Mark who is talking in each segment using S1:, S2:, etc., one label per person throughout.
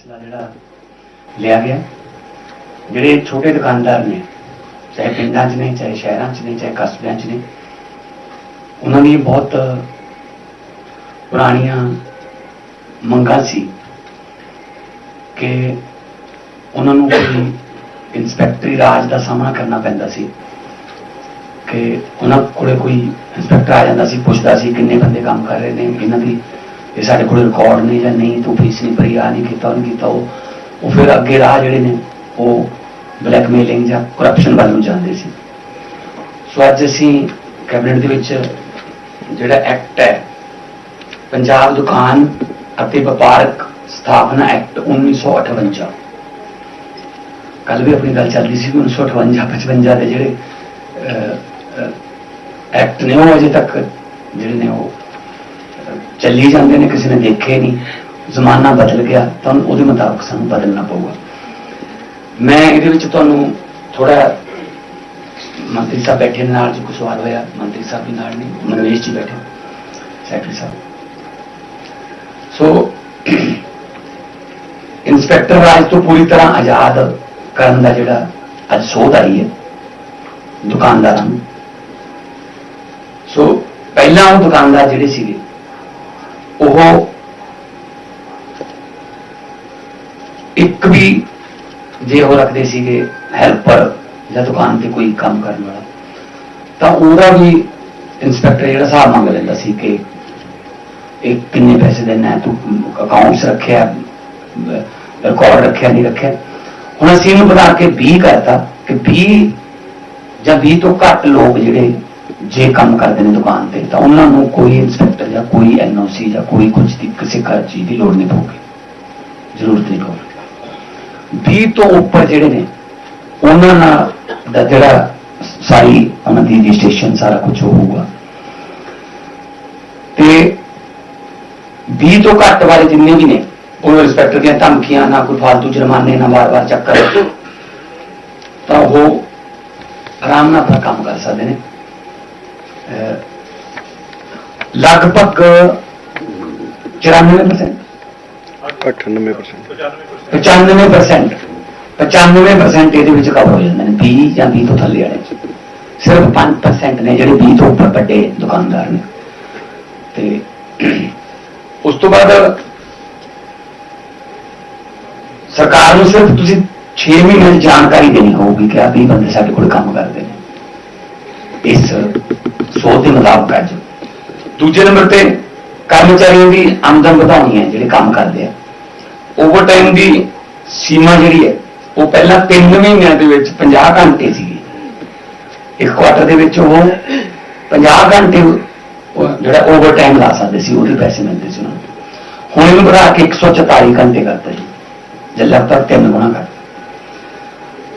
S1: ਫੈਸਲਾ ਜਿਹੜਾ ਲਿਆ ਗਿਆ। ਜਿਹੜੇ ਛੋਟੇ ਦੁਕਾਨਦਾਰ ਨੇ, ਚਾਹੇ ਪਿੰਡਾਂ 'ਚ ਨੇ, ਚਾਹੇ ਸ਼ਹਿਰਾਂ 'ਚ ਨੇ, ਚਾਹੇ ਕਸਬਿਆਂ 'ਚ ਨੇ, ਉਹਨਾਂ ਦੀ ਬਹੁਤ ਪੁਰਾਣੀਆਂ ਮੰਗਾਂ ਸੀ ਕਿ ਉਹਨਾਂ ਨੂੰ ਕੋਈ ਇਨਸਪੈਕਟਰੀ ਰਾਜ ਦਾ ਸਾਹਮਣਾ ਕਰਨਾ ਪੈਂਦਾ ਸੀ। ਕਿ ਉਹਨਾਂ ਕੋਲੇ ਕੋਈ ਇੰਸਪੈਕਟਰ ਆ ਜਾਂਦਾ ਸੀ, ਪੁੱਛਦਾ ਸੀ ਕਿੰਨੇ ਬੰਦੇ ਕੰਮ ਕਰ ਰਹੇ ਨੇ, ਇਹਨਾਂ ਦੀ ਇਹ ਸਾਡੇ ਕੋਲ ਰਿਕਾਰਡ ਨਹੀਂ ਜਾਂ ਨਹੀਂ, ਤੂੰ ਫੀਸ ਨਹੀਂ ਭਰੀ ਆ ਨਹੀਂ ਕੀਤਾ ਉਹ ਨਹੀਂ ਕੀਤਾ, ਉਹ ਉਹ ਫਿਰ ਅੱਗੇ ਰਾਹ ਜਿਹੜੇ ਨੇ, ਉਹ ਬਲੈਕਮੇਲਿੰਗ ਜਾਂ ਕਰਪਸ਼ਨ ਵੱਲ ਨੂੰ ਜਾਂਦੇ ਸੀ। ਸੋ ਅੱਜ ਅਸੀਂ ਕੈਬਨਿਟ ਦੇ ਵਿੱਚ ਜਿਹੜਾ ਐਕਟ ਹੈ, ਪੰਜਾਬ ਦੁਕਾਨ ਅਤੇ ਵਪਾਰਕ ਸਥਾਪਨਾ ਐਕਟ 1958 ਕੱਲ ਵੀ ਆਪਣੀ ਗੱਲ ਚੱਲਦੀ ਸੀ ਕਿ 1958 55 ਦੇ ਜਿਹੜੇ ਐਕਟ ਨੇ ਉਹ ਅਜੇ ਤੱਕ ਜਿਹੜੇ ਨੇ ਉਹ ਚੱਲੀ ਜਾਂਦੇ ਨੇ, ਕਿਸੇ ਨੇ ਦੇਖੇ ਨਹੀਂ, ਜ਼ਮਾਨਾ ਬਦਲ ਗਿਆ, ਤਾਂ ਉਹਦੇ ਮੁਤਾਬਕ ਸਾਨੂੰ ਬਦਲਣਾ ਪਊਗਾ। ਮੈਂ ਇਹਦੇ ਵਿੱਚ ਤੁਹਾਨੂੰ ਥੋੜਾ ਮੰਤਰੀ ਸਾਹਿਬ ਬੈਠੇ ਨੇ ਨਾਲ, ਜੀ ਕੋਈ ਸਵਾਲ ਹੋਇਆ, ਮੰਤਰੀ ਸਾਹਿਬ ਵੀ ਨਾਲ ਨਹੀਂ ਮਨਵੇਸ਼ ਜੀ ਬੈਠੇ ਸੈਕਟਰੀ ਸਾਹਿਬ। ਸੋ ਇੰਸਪੈਕਟਰ ਰਾਜ ਤੋਂ ਪੂਰੀ ਤਰ੍ਹਾਂ ਆਜ਼ਾਦ ਕਰਨ ਦਾ ਜਿਹੜਾ ਅੱਜ ਸੋਧ ਆਈ ਹੈ, ਦੁਕਾਨਦਾਰਾਂ ਨੂੰ। ਸੋ ਪਹਿਲਾਂ ਉਹ ਦੁਕਾਨਦਾਰ ਜਿਹੜੇ ਸੀ ਉਹ ਇੱਕ ਵੀ ਜੇ ਉਹ ਰੱਖਦੇ ਸੀਗੇ ਹੈਲਪਰ ਜਾਂ ਦੁਕਾਨ ਤੇ ਕੋਈ ਕੰਮ ਕਰਨ ਵਾਲਾ, ਤਾਂ ਉਹਦਾ ਵੀ ਇੰਸਪੈਕਟਰ ਜਿਹੜਾ ਹਿਸਾਬ ਮੰਗ ਲੈਂਦਾ ਸੀ ਕਿ ਇਹ ਕਿੰਨੇ ਪੈਸੇ ਦੇਣਾ ਤੂੰ ਅਕਾਊਂਟਸ ਰੱਖਿਆ ਰਿਕਾਰਡ ਰੱਖਿਆ, ਨਹੀਂ ਰੱਖਿਆ। ਹੁਣ ਅਸੀਂ ਇਹਨੂੰ ਬਣਾ ਕੇ 20 ਕਰਤਾ, ਕਿ 20 ਜਾਂ 20 ਤੋਂ ਘੱਟ ਲੋਕ ਜਿਹੜੇ ਜੇ ਕੰਮ ਕਰਦੇ ਨੇ ਦੁਕਾਨ ਤੇ, ਤਾਂ ਉਹਨਾਂ ਨੂੰ ਕੋਈ ਇੰਸਪੈਕਟਰ ਜਾਂ ਕੋਈ ਐਨਓਸੀ ਜਾਂ ਕੋਈ ਕੁਝ ਦੀ ਕਿਸੇ ਕਰ ਚੀਜ਼ ਦੀ ਲੋੜ ਨਹੀਂ ਪਊਗੀ। ਜ਼ਰੂਰਤ ਨਹੀਂ ਪਊਗੀ। 20 ਤੋਂ ਉੱਪਰ ਜਿਹੜੇ ਨੇ, ਉਹਨਾਂ ਨਾਲ ਦਾ ਜਿਹੜਾ ਸਾਰੀ ਉਹਨਾਂ ਦੀ ਰਜਿਸਟ੍ਰੇਸ਼ਨ ਸਾਰਾ ਕੁਝ ਹੋਊਗਾ। ਤੇ 20 ਤੋਂ ਘੱਟ ਵਾਲੇ ਜਿੰਨੇ ਵੀ ਨੇ, ਉਹ ਇੰਸਪੈਕਟਰ ਦੀਆਂ ਧਮਕੀਆਂ, ਨਾ ਕੋਈ ਫालतू ਜੁਰਮਾਨੇ, ਨਾ ਵਾਰ-ਵਾਰ ਚੱਕਰ, ਤਾਂ ਉਹ ਆਰਾਮ ਨਾਲ ਆਪਣਾ ਕੰਮ ਕਰ ਸਕਦੇ ਨੇ। ਲਗਭਗ 94%
S2: 98%
S1: 95% 95% ਇਹਦੇ ਵਿੱਚ ਕਵਰ ਹੋ ਜਾਂਦੇ ਨੇ 20 ਜਾਂ 20 ਤੋਂ ਥੱਲੇ ਵਾਲੇ ਸਿਰਫ 5% ਨੇ ਜਿਹੜੇ 20 ਤੋਂ ਉੱਪਰ ਵੱਡੇ ਦੁਕਾਨਦਾਰ ਨੇ। ਤੇ ਉਸ ਤੋਂ ਬਾਅਦ ਸਰਕਾਰ ਨੂੰ ਸਿਰਫ ਤੁਸੀਂ 6 ਮਹੀਨੇ ਦੀ ਜਾਣਕਾਰੀ ਦੇਣੀ ਹੋਊਗੀ ਕਿ ਆ 20 ਬੰਦੇ ਸਾਡੇ ਕੋਲ ਕੰਮ ਕਰਦੇ ਨੇ। ਇਸ ਸੋਧ ਦੇ ਪੈ ਅੱਜ ਦੂਜੇ ਨੰਬਰ ਤੇ ਕਰਮਚਾਰੀਆਂ ਦੀ ਆਮਦਨ ਵਧਾਉਣੀ ਹੈ, ਜਿਹੜੇ ਕੰਮ ਕਰਦੇ ਆ। ਓਵਰਟਾਈਮ ਦੀ ਸੀਮਾ ਜਿਹੜੀ ਹੈ, ਉਹ ਪਹਿਲਾਂ 3 ਮਹੀਨਿਆਂ ਦੇ ਵਿੱਚ 50 ਘੰਟੇ ਸੀਗੀ। ਇੱਕ ਕੁਆਟਰ ਦੇ ਵਿੱਚ ਉਹ 50 ਘੰਟੇ ਜਿਹੜਾ ਓਵਰਟਾਈਮ ਲਾ ਸਕਦੇ ਸੀ, ਉਹਦੇ ਪੈਸੇ ਮਿਲਦੇ ਸੀ ਉਹਨਾਂ ਨੂੰ। ਹੁਣ ਇਹਨੂੰ ਵਧਾ ਕੇ 144 ਘੰਟੇ ਕਰਤਾ ਜੀ। ਜੇ ਲਗਭਗ ਤਿੰਨ ਗੁਣਾ ਕਰ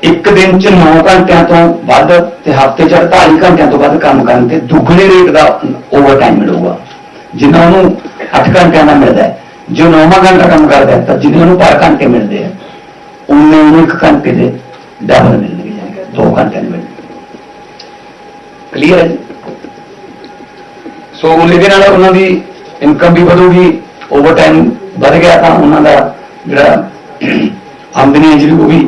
S1: ਇੱਕ ਦਿਨ ਚ 9 ਘੰਟਿਆਂ ਤੋਂ ਵੱਧ ਤੇ ਹਫ਼ਤੇ ਚ 48 ਘੰਟਿਆਂ ਤੋਂ ਵੱਧ ਕੰਮ ਕਰਨ ਤੇ ਦੁੱਗਣੇ ਰੇਟ ਦਾ ਓਵਰਟਾਈਮ ਮਿਲੂਗਾ। ਜਿੰਨਾ ਉਹਨੂੰ 8 ਘੰਟਿਆਂ ਦਾ ਮਿਲਦਾ ਹੈ। ਜੋ 9 ਘੰਟਾ ਕੰਮ ਕਰਦਾ ਤਾਂ ਜਿੰਨੇ ਉਹਨੂੰ ਪਰ ਘੰਟੇ ਮਿਲਦੇ ਆ, ਉਹਨੇ ਉਹਨੂੰ ਇੱਕ ਘੰਟੇ ਦੇ ਡਬਲ ਮਿਲਣਗੇ ਜਾਨੀ 2 ਘੰਟੇ ਦੇ ਮਿਲਣਗੇ ਕਲੀਅਰ ਹੈ ਜੀ? ਸੋ ਉਹਦੇ ਨਾਲ ਉਹਨਾਂ ਦੀ ਇਨਕਮ ਵੀ ਵਧੂਗੀ ਓਵਰਟਾਈਮ ਵਧ ਗਿਆ ਤਾਂ ਉਹਨਾਂ ਦਾ ਜਿਹੜਾ ਆਮਦਨੀ ਹੈ ਜਿਹੜੀ ਉਹ ਵੀ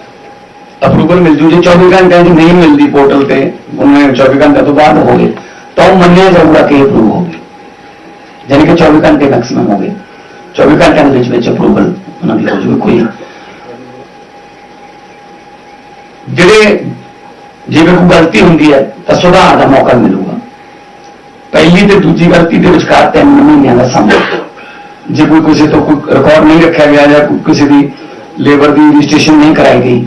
S1: ਅਪਰੂਵਲ ਮਿਲ ਜੂ। ਜੇ 24 ਘੰਟਿਆਂ 'ਚ ਨਹੀਂ ਮਿਲਦੀ ਪੋਰਟਲ ਤੇ, ਉਹਨੇ 24 ਘੰਟਿਆਂ ਤੋਂ ਬਾਅਦ ਹੋਵੇ, ਤਾਂ ਉਹ ਮੰਨਿਆ ਜਾਊਗਾ ਕਿ ਅਪਰੂਵ ਹੋ ਗਈ ਯਾਨੀ ਕਿ 24 ਘੰਟੇ ਮੈਕਸਿਮਮ ਹੋ ਗਏ। 24 ਘੰਟਿਆਂ ਦੇ ਵਿੱਚ ਵਿੱਚ ਅਪਰੂਵਲ ਉਹਨਾਂ ਦੀ ਹੋ ਜੂਗੀ, ਕੋਈ ਜਿਹੜੇ ਜਿਵੇਂ ਕੋਈ ਗਲਤੀ ਹੁੰਦੀ ਹੈ, ਤਾਂ ਸੁਧਾਰ ਦਾ ਮੌਕਾ ਮਿਲੂਗਾ। ਪਹਿਲੀ ਤੇ ਦੂਜੀ ਗਲਤੀ ਦੇ ਵਿਚਕਾਰ ਤਿੰਨ ਮਹੀਨਿਆਂ ਦਾ ਸਮਾਂ। ਜੇ ਕੋਈ ਕਿਸੇ ਤੋਂ ਕੋਈ ਰਿਕਾਰਡ ਨਹੀਂ ਰੱਖਿਆ ਗਿਆ ਜਾਂ ਕਿਸੇ ਦੀ ਲੇਬਰ ਦੀ ਰਜਿਸਟ੍ਰੇਸ਼ਨ ਨਹੀਂ ਕਰਾਈ ਗਈ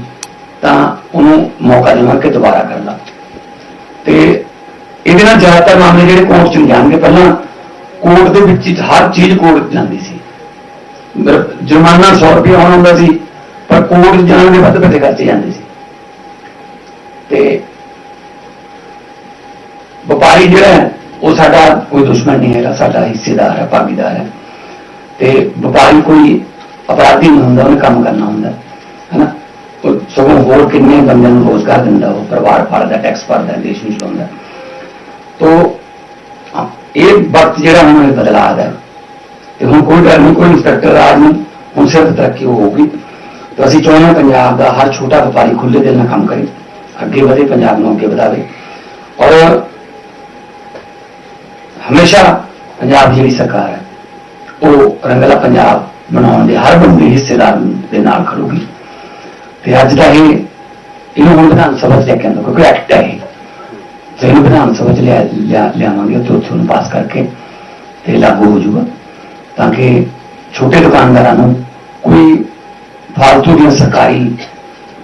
S1: ਤਾਂ ਉਹਨੂੰ ਮੌਕਾ ਦੇਵਾਂਗੇ ਦੁਬਾਰਾ ਕਰਨ ਦਾ ਤੇ ਇਹਦੇ ਨਾਲ ਜ਼ਿਆਦਾਤਰ ਮਾਮਲੇ ਜਿਹੜੇ ਕੋਰਟ ਚ ਜਾਣਗੇ ਪਹਿਲਾਂ ਕੋਰਟ ਦੇ ਵਿੱਚ ਹਰ ਚੀਜ਼ ਕੋਰਟ ਜਾਂਦੀ ਸੀ। ਜੁਰਮਾਨਾ 100 ਰੁਪਏ ਹੋਣਾ ਹੁੰਦਾ ਸੀ ਪਰ ਕੋਰਟ ਜਾਣ ਦੇ ਵੱਧ ਪੈਸੇ ਖਰਚੇ ਜਾਂਦੇ ਸੀ। ਤੇ ਵਪਾਰੀ ਜਿਹੜਾ ਹੈ, ਉਹ ਸਾਡਾ ਕੋਈ ਦੁਸ਼ਮਣ ਨਹੀਂ ਹੈਗਾ ਸਾਡਾ ਹਿੱਸੇਦਾਰ ਹੈ ਭਾਗੀਦਾਰ ਹੈ। ਤੇ ਵਪਾਰੀ ਕੋਈ ਅਪਰਾਧੀ ਨਹੀਂ ਹੁੰਦਾ ਉਹਨੇ ਕੰਮ ਕਰਨਾ ਹੁੰਦਾ। ਸਗੋਂ ਹੋਰ ਕਿੰਨੇ ਬੰਦਿਆਂ ਨੂੰ ਰੋਜ਼ਗਾਰ ਦਿੰਦਾ, ਉਹ ਪਰਿਵਾਰ ਪਾਲਦਾ ਟੈਕਸ ਭਰਦਾ ਦੇਸ਼ ਨੂੰ ਚਲਾਉਂਦਾ। ਤੋ ਇਹ ਵਕਤ ਜਿਹੜਾ ਹੁਣ ਇਹ ਬਦਲਾਅ ਹੈ ਤੇ ਹੁਣ ਕੋਈ ਡਰ ਨਹੀਂ, ਕੋਈ ਇੰਸਪੈਕਟਰ ਰਾਜ ਨਹੀਂ, ਹੁਣ ਸਿਰਫ ਤਰੱਕੀ ਹੋਊਗੀ। ਤਾਂ ਅਸੀਂ ਚਾਹੁੰਦੇ ਹਾਂ ਪੰਜਾਬ ਦਾ ਹਰ ਛੋਟਾ ਵਪਾਰੀ ਖੁੱਲੇ ਦਿਲ ਨਾਲ ਕੰਮ ਕਰੇ, ਅੱਗੇ ਵਧੇ, ਪੰਜਾਬ ਨੂੰ ਅੱਗੇ ਵਧਾਵੇ। ਔਰ ਹਮੇਸ਼ਾ ਪੰਜਾਬ ਦੀ ਜਿਹੜੀ ਸਰਕਾਰ ਹੈ, ਉਹ ਰੰਗਲਾ ਪੰਜਾਬ ਬਣਾਉਣ ਦੇ ਹਰ ਬੰਦੇ ਹਿੱਸੇਦਾਰ ਦੇ ਨਾਲ ਖੜੂਗੀ। ਤੇ ਅੱਜ ਦਾ ਇਹ ਇਹਨੂੰ ਹੁਣ ਵਿਧਾਨ ਸਭਾ ਚ ਲੈ ਕੇ ਆਉਂਦਾ ਕਿਉਂਕਿ ਐਕਟ ਹੈ ਇਹ। ਤੇ ਇਹਨੂੰ ਵਿਧਾਨ ਸਭਾ ਚ ਲਿਆ ਲਿਆ- ਲਿਆਵਾਂਗੇ ਤੇ ਉੱਥੇ ਪਾਸ ਕਰਕੇ ਤੇ ਲਾਗੂ ਹੋ ਜਾਊਗਾ ਤਾਂ ਕਿ ਛੋਟੇ ਦੁਕਾਨਦਾਰਾਂ ਨੂੰ ਕੋਈ ਫਾਲਤੂ ਦੀਆਂ ਸਰਕਾਰੀ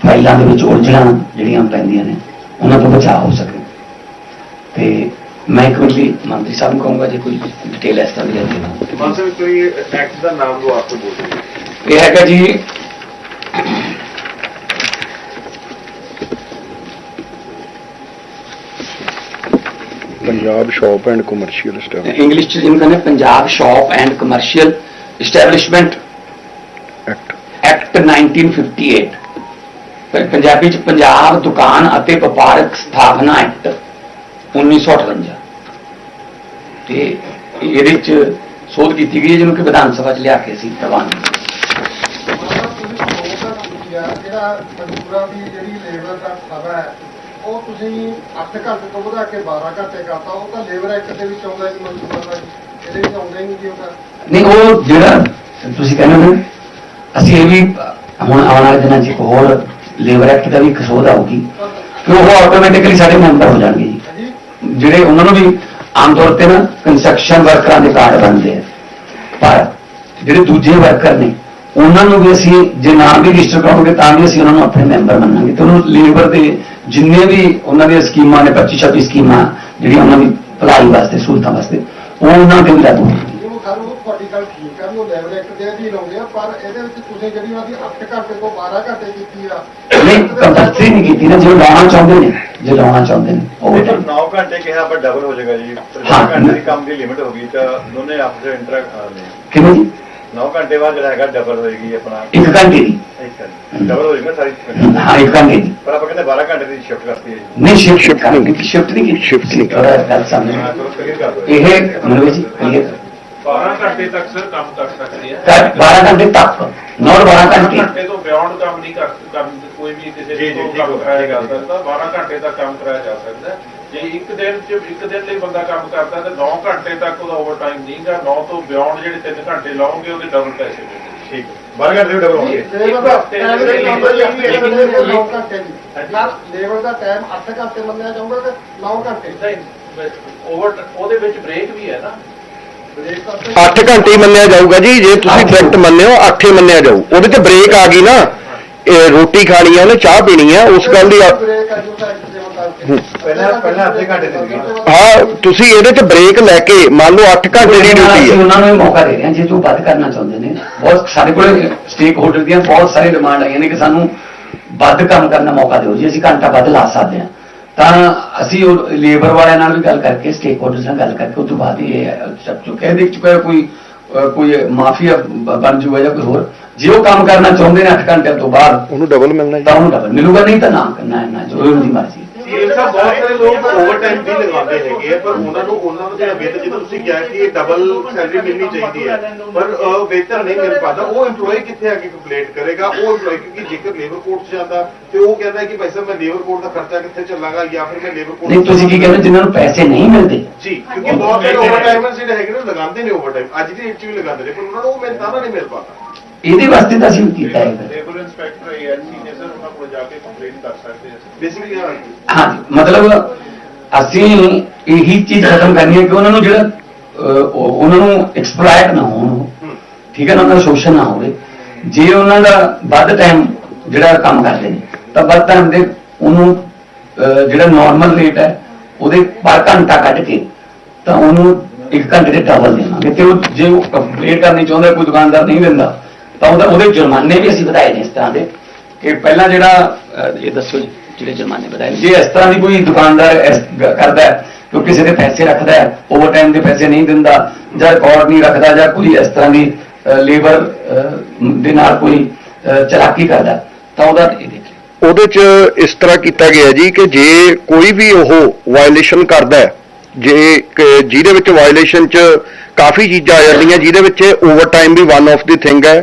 S1: ਫਾਈਲਾਂ ਦੇ ਵਿੱਚ ਉਲਝਣਾਂ ਜਿਹੜੀਆਂ ਪੈਂਦੀਆਂ ਨੇ ਉਹਨਾਂ ਤੋਂ ਬਚਾਅ ਹੋ ਸਕੇ। ਤੇ ਮੈਂ ਇੱਕ ਵਾਰੀ ਮੰਤਰੀ ਸਾਹਿਬ ਨੂੰ ਕਹੂੰਗਾ ਜੇ ਕੋਈ ਡਿਟੇਲ ਇਸ ਤਰ੍ਹਾਂ ਦੀ ਹੈ। ਤਾਂ
S3: ਸਾਹਿਬ ਕੋਈ ਐਕਟ ਦਾ ਨਾਮ ਲੋ ਆਪਕੋ ਬੋਲ ਰਹੇ
S1: ਇਹ ਹੈਗਾ ਜੀ
S2: Punjab shop and commercial staff
S1: English ਚ ਜਿਹਨੂੰ ਕਹਿੰਦੇ Punjab shop and commercial establishment
S2: act
S1: act 1958 ਪ- ਪੰਜਾਬੀ ਚ ਪੰਜਾਬ ਦੁਕਾਨ ਅਤੇ ਵਪਾਰਕ ਸਥਾਪਨਾ ਐਕਟ 1958 ਤੇ ਇਹਦੇ ਚ ਸੋਧ ਕੀਤੀ ਗਈ ਜਿਹਨੂੰ ਕਿ ਵਿਧਾਨ ਸਭਾ ਚ ਲਿਆ ਕੇ ਅਸੀਂ ਪ੍ਰਵਾਨ।
S4: ਜਿਹੜਾ ਮਜ਼ਦੂਰਾਂ ਦੀ ਜਿਹੜੀ ਲੇਬਰ ਦਾ ਸਭਾ ਹੈ ਉਹ ਤੁਸੀਂ 8 ਘੰਟੇ ਤੋਂ ਵਧਾ ਕੇ 12 ਘੰਟੇ ਕਰਤਾ ਉਹ ਤਾਂ ਲੇਬਰ ਐਕਟ ਦੇ ਵਿੱਚ ਆਉਂਦਾ ਜੀ ਮਜ਼ਦੂਰਾਂ ਦਾ। ਇਹਦੇ ਵਿੱਚ ਆਉਂਦਾ ਹੀ ਨਹੀਂ ਜੀ ਉਹ ਤਾਂ।
S1: ਨਹੀਂ ਉਹ ਜਿਹੜਾ ਤੁਸੀਂ ਕਹਿੰਦੇ ਹੋ ਅਸੀਂ ਇਹ ਵੀ ਹੁਣ ਆਉਣ ਵਾਲੇ ਦਿਨਾਂ 'ਚ ਇੱਕ ਹੋਰ ਲੇਬਰ ਐਕਟ ਦਾ ਵੀ ਇੱਕ ਸੋਧ ਆਊਗੀ ਕਿ ਉਹ ਆਟੋਮੈਟਿਕਲੀ ਸਾਡੇ ਮੈਂਬਰ ਹੋ ਜਾਣਗੇ ਜੀ। ਜਿਹੜੇ ਉਹਨਾਂ ਨੂੰ ਵੀ ਆਮ ਤੌਰ ਤੇ ਨਾ ਕੰਸਟਰਕਸ਼ਨ ਵਰਕਰਾਂ ਦੇ ਕਾਰਡ ਬਣਦੇ ਆ। ਪਰ ਜਿਹੜੇ ਦੂਜੇ ਵਰਕਰ ਨੇ ਉਹਨਾਂ ਨੂੰ ਵੀ ਅਸੀਂ ਜੇ ਨਾਮ ਵੀ ਰਜਿਸਟਰ ਕਰਾਂਗੇ ਤਾਂ ਵੀ ਅਸੀਂ ਉਹਨਾਂ ਨੂੰ ਆਪਣੇ ਮੈਂਬਰ ਮੰਨਾਂਗੇ। ਤੇ ਉਹਨਾਂ ਲੇਬਰ ਦੇ ਜਿੰਨੇ ਵੀ ਉਹਨਾਂ ਦੀਆਂ ਸਕੀਮਾਂ ਨੇ 25 26 ਸਕੀਮਾਂ ਜਿਹੜੀਆਂ ਉਹਨਾਂ ਦੀ ਭਲਾਈ ਵਾਸਤੇ ਸਹੂਲਤਾਂ ਵਾਸਤੇ ਉਹ ਉਹਨਾਂ ਤੇ ਵੀ ਲਾਗੂ
S4: ਤੁਹਾਡੀ ਗੱਲ ਠੀਕ ਹੈ ਵੀ ਉਹ ਲੇਬਰ ਐਕਟ ਦੇ ਅਧੀਨ ਆਉਂਦੇ ਆ ਪਰ ਇਹਦੇ ਵਿੱਚ ਤੁਸੀਂ ਜਿਹੜੀ ਉਹਨਾਂ ਦੀ 8 ਘੰਟੇ ਤੋਂ 12 ਘੰਟੇ ਕੀਤੀ ਆ
S1: ਨਹੀਂ ਕੰਪਲਸਰੀ ਨਹੀਂ ਕੀਤੀ ਨਾ ਜੇ ਲਾਉਣਾ ਚਾਹੁੰਦੇ ਨੇ ਜੇ ਲਾਉਣਾ ਚਾਹੁੰਦੇ ਨੇ ਉਹ
S3: ਜੇ 9 ਘੰਟੇ ਕਿਹਾ ਪਰ ਡਬਲ ਹੋ ਜਾਏਗਾ ਜੀ।
S1: ਹਾਂ।
S3: 9 ਘੰਟੇ ਦੀ ਕੰਮ ਦੀ ਲਿਮਿਟ ਹੋ ਗਈ ਤਾਂ ਦੋਨੇ ਆਪਸ ਵਿੱਚ ਇੰਟਰ
S1: ਕਿਵੇਂ ਜੀ?
S3: 9 ਘੰਟੇ ਬਾਅਦ ਜਿਹੜਾ ਹੈਗਾ ਡਬਲ ਹੋਏਗੀ ਆਪਣਾ।
S1: ਇੱਕ ਘੰਟੇ ਦੀ।
S3: ਡਬਲ ਹੋ ਜਾਏਗਾ ਸਾਰੀ
S1: ਹਾਂ ਇੱਕ ਘੰਟੇ ਦੀ।
S3: ਪਰ ਆਪਾਂ ਕਹਿੰਦੇ 12 ਘੰਟੇ ਦੀ ਸ਼ਿਫਟ ਕਰਤੀ ਹੈ
S1: ਨਹੀਂ ਸ਼ਿਫਟ
S2: Shift ਨਹੀਂ ਕੀਤੀ।
S1: ਸ਼ਿਫਟ ਨਹੀਂ ਕੀਤੀ।
S2: Shift ਨਹੀਂ ਕੀਤੀ।
S1: ਗੱਲ ਸਮਝ ਇਹ ਮਨੋਜ ਜੀ clear
S5: 12 ਘੰਟੇ ਤੱਕ ਸਰ ਕੰਮ ਕਰ ਸਕਦੇ ਆ।
S1: ਕਰ 12 ਘੰਟੇ ਤੱਕ। ਨੌਟ 12 ਘੰਟੇ।
S5: ਤੋਂ ਬਿਯੋਂਡ ਕੰਮ ਨਹੀਂ ਕਰ ਕੋਈ ਵੀ ਕਿਸੇ
S3: ਜੀ, ਜੀ,
S5: ਤੋਂ
S3: ਠੀਕ ਹੋ
S5: ਕਰਾਇਆ
S3: ਠੀਕ
S5: ਜਾ
S3: ਹੋ ਗਿਆ।
S5: ਸਕਦਾ 12 ਘੰਟੇ ਤੱਕ ਕੰਮ ਕਰਾਇਆ ਜਾ ਸਕਦਾ। ਜੇ ਇੱਕ ਦਿਨ ਚ ਇੱਕ ਦਿਨ ਲਈ ਬੰਦਾ ਕੰਮ ਕਰਦਾ ਤੇ 9 ਘੰਟੇ ਤੱਕ ਉਹਦਾ ਓਵਰਟਾਈਮ ਨਹੀਂਗਾ 9 ਤੋਂ ਬਿਯੋਂਡ ਜਿਹੜੇ 3 ਘੰਟੇ ਲਾਉਂਗੇ ਉਹਦੇ ਡਬਲ ਪੈਸੇ ਮਿਲਣਗੇ
S3: ਠੀਕ 12 ਘੰਟੇ ਦੀ ਡਬਲ ਹੋਣਗੇ।
S4: ਲੇਬਰ ਦਾ ਟਾਈਮ ਦੇ ਨੰਬਰ ਜੀ 9 ਘੰਟੇ ਦੀ ਸਰ ਲੇਬਰ ਦਾ ਟਾਈਮ 8 ਘੰਟੇ ਮੰਨਿਆ ਜਾਊਗਾ ਕਿ 9 ਘੰਟੇ।
S5: ਨਹੀਂ ਓਵਰ ਉਹਦੇ ਵਿੱਚ ਬ੍ਰੇਕ ਵੀ ਹੈ ਨਾ।
S2: 8 ਘੰਟੇ ਮੰਨਿਆ ਜਾਊਗਾ ਜੀ ਜੇ ਤੁਸੀਂ ਡਾਇਰੈਕਟ ਮੰਨਿਓ 8 ਹੀ ਮੰਨਿਆ ਜਾਊ। ਉਹਦੇ ਤੇ ਬ੍ਰੇਕ ਆ ਗਈ ਨਾ ਇਹ ਰੋਟੀ ਖਾਣੀ ਆ ਉਹਨੇ ਚਾਹ ਪੀਣੀ ਆ ਉਸ ਗੱਲ ਦੀ
S3: ਪਹਿਲਾਂ- ਪਹਿਲਾਂ ਅੱਧੇ ਘੰਟੇ ਦੀ ਸੀਗੀ।
S2: ਹਾਂ ਤੁਸੀਂ ਇਹਦੇ ਤੇ ਬ੍ਰੇਕ ਲੈ ਕੇ ਮੰਨ ਲਓ 8 ਘੰਟੇ ਦੀ ਡਿਊਟੀ ਹੈ
S1: ਉਹਨਾਂ ਨੂੰ ਮੌਕਾ ਦੇ ਰਹੇ ਹਾਂ ਜੇ ਜੋ ਵੱਧ ਕਰਨਾ ਚਾਹੁੰਦੇ ਨੇ। ਬਹੁਤ ਸਾਡੇ ਕੋਲ ਸਟੇਕ ਹੋਲਡਰ ਦੀਆਂ ਬਹੁਤ ਸਾਰੇ ਡਿਮਾਂਡ ਆਈਆਂ ਨੇ ਕਿ ਸਾਨੂੰ ਵੱਧ ਕੰਮ ਕਰਨ ਦਾ ਮੌਕਾ ਦਿਓ ਜੀ ਅਸੀਂ ਘੰਟਾ ਵੱਧ ਲਾ ਸਕਦੇ ਹਾਂ। ਤਾਂ ਅਸੀਂ ਉਹ ਲੇਬਰ ਵਾਲਿਆਂ ਨਾਲ ਵੀ ਗੱਲ ਕਰਕੇ ਸਟੇਕ ਹੋਲਡਰਸ ਨਾਲ ਗੱਲ ਕਰਕੇ ਉਸ ਤੋਂ ਬਾਅਦ ਇਹ ਸਭ ਤੋਂ ਕਹਿ ਦੇ ਚੁੱਕਾ ਹੈ ਕੋਈ ਕੋਈ ਮਾਫੀਆ ਬਣ ਜੂਗਾ ਜਾਂ ਕੋਈ ਹੋਰ। ਜੇ ਉਹ ਕੰਮ ਕਰਨਾ ਚਾਹੁੰਦੇ ਨੇ 8 ਘੰਟੇ ਤੋਂ ਬਾਅਦ
S2: ਉਹਨੂੰ ਡਬਲ ਮਿਲਣਾ
S1: ਤਾਂ ਉਹਨੂੰ ਡਬਲ ਮਿਲੂਗਾ ਨਹੀਂ ਤਾਂ ਨਾ ਕਰਨਾ ਹੈ ਨਾ ਜੋ ਉਹਦੀ ਮਰਜ਼ੀ
S3: ਸੀਐਮ ਸਾਹਿਬ ਬਹੁਤ ਸਾਰੇ ਲੋਕ ਓਵਰਟਾਈਮ ਵੀ ਲਗਾਉਂਦੇ ਹੈਗੇ ਆ ਪਰ ਉਹਨਾਂ ਨੂੰ ਉਹਨਾਂ ਨੂੰ ਜਿਹੜਾ ਵੇਤਨ ਜਦੋਂ ਤੁਸੀਂ ਕਿਹਾ ਕਿ ਇਹ ਡਬਲ ਸੈਲਰੀ ਮਿਲਣੀ ਚਾਹੀਦੀ ਹੈ ਪਰ ਅਹ, ਵੇਤਨ ਨਹੀਂ ਮਿਲ ਪਾਦਾ ਉਹ EMPLOYE ਕਿੱਥੇ ਆ ਕੇ ਕੰਪਲੇਂਟ ਕਰੇਗਾ? ਉਹ EMPLOYE ਕਿਉਂਕਿ ਜੇਕਰ ਲੇਬਰ ਕੋਰਟ 'ਚ ਜਾਂਦਾ ਤੇ ਉਹ ਕਹਿੰਦਾ ਕਿ ਭਾਈ ਸਾਹਿਬ ਮੈਂ ਲੇਬਰ ਕੋਰਟ ਦਾ ਖਰਚਾ ਕਿੱਥੇ ਚੱਲਾਂਗਾ ਜਾਂ ਫਿਰ ਮੈਂ ਲੇਬਰ ਕੋਰਟ
S1: ਨਹੀਂ ਤੁਸੀਂ ਕੀ ਕਹਿੰਦੇ? ਜਿਨ੍ਹਾਂ ਨੂੰ ਪੈਸੇ ਨਹੀਂ ਮਿਲਦੇ।
S3: ਜੀ ਕਿਉਂਕਿ ਬਹੁਤ ਸਾਰੇ ਓਵਰਟਾਈਮਰਸ ਜਿਹੜੇ ਹੈਗੇ ਨੇ ਲਗਾਉਂਦੇ ਨੇ ਓਵਰਟਾਈਮ ਅੱਜ ਦੀ ਡੇਟ 'ਚ ਵੀ ਲਗਾਉਂਦੇ ਨੇ ਪਰ ਉਹਨਾਂ ਨੂੰ ਉਹ ਮਿਲਦਾ ਨਹੀਂ ਮਿਲ ਪਾਦਾ
S1: ਇਹਦੇ ਵਾਸਤੇ ਤਾਂ ਅਸੀਂ ਕੀਤਾ ਹੈ।
S5: ਲੇਬਰ ਇੰਸਪੈਕਟਰ ਏਐਲਸੀ ਨੇ ਸਰ ਉਹਨਾਂ ਕੋਲ ਜਾ ਕੇ ਕੰਪਲੇਂਟ ਕਰ ਸਕਦੇ ਆ।
S3: ਬੇਸਿਕਲੀ
S1: ਹਾਂ ਮਤਲਬ ਅਸੀਂ ਇਹੀ ਚੀਜ਼ ਖਤਮ ਕਰਨੀ ਹੈ ਕਿ ਉਹਨਾਂ ਨੂੰ ਜਿਹੜਾ ਉਹਨਾਂ ਨੂੰ ਐਕਸਪਲੋਇਟ ਨਾ ਹੋਣ। ਠੀਕ ਹੈ ਨਾ ਉਹਨਾਂ ਦਾ ਸ਼ੋਸ਼ਣ ਨਾ ਹੋਵੇ। ਜੇ ਉਹਨਾਂ ਦਾ ਵੱਧ ਟਾਈਮ ਜਿਹੜਾ ਕੰਮ ਕਰਦੇ ਨੇ ਤਾਂ ਵੱਧ ਟਾਈਮ ਦੇ ਉਹਨੂੰ ਜਿਹੜਾ ਨਾਰਮਲ ਰੇਟ ਹੈ ਉਹਦੇ ਪਰ ਘੰਟਾ ਕੱਢ ਕੇ ਤਾਂ ਉਹਨੂੰ ਇੱਕ ਘੰਟੇ ਦੇ ਡਬਲ ਦੇਵਾਂਗੇ। ਤੇ ਉਹ ਜੇ ਉਹ ਕੰਪਲੀਟ ਕਰਨੀ ਚਾਹੁੰਦਾ ਕੋਈ ਦੁਕਾਨਦਾਰ ਨਹੀਂ ਦਿੰਦਾ ਤਾਂ ਉਹਦਾ ਉਹਦੇ ਜੁਰਮਾਨੇ ਵੀ ਅਸੀਂ ਵਧਾਏ ਨੇ ਇਸ ਤਰ੍ਹਾਂ ਦੇ ਕਿ ਪਹਿਲਾਂ ਜਿਹੜਾ ਇਹ ਦੱਸੋ ਜੀ, ਜਿਹੜੇ ਜੁਰਮਾਨੇ ਵਧਾਏ ਜੇ ਇਸ ਤਰ੍ਹਾਂ ਦੀ ਕੋਈ ਦੁਕਾਨਦਾਰ ਕਰਦਾ ਹੈ ਕਿ ਕਿਸੇ ਦੇ ਪੈਸੇ ਰੱਖਦਾ ਹੈ ਓਵਰ ਟਾਈਮ ਦੇ ਪੈਸੇ ਨਹੀਂ ਦਿੰਦਾ ਜਾਂ ਰਿਕਾਰਡ ਨਹੀਂ ਰੱਖਦਾ ਜਾਂ ਕੋਈ ਇਸ ਤਰ੍ਹਾਂ ਦੀ ਲੇਬਰ ਦੇ ਨਾਲ ਕੋਈ ਚਲਾਕੀ ਕਰਦਾ ਤਾਂ ਉਹਦਾ ਇਹ ਦੇਖੇ
S2: ਉਹਦੇ 'ਚ ਇਸ ਤਰ੍ਹਾਂ ਕੀਤਾ ਗਿਆ ਜੀ ਕਿ ਜੇ ਕੋਈ ਵੀ ਉਹ ਵਾਇਲੇਸ਼ਨ ਕਰਦਾ ਹੈ, ਜੇ ਜਿਹਦੇ ਵਿੱਚ ਵਾਇਲੇਸ਼ਨ 'ਚ ਕਾਫੀ ਚੀਜ਼ਾਂ ਆ ਜਾਂਦੀਆਂ ਜਿਹਦੇ ਵਿੱਚ ਓਵਰ ਟਾਈਮ ਵੀ ਵਨ ਆਫ ਦੀ ਥਿੰਗ ਹੈ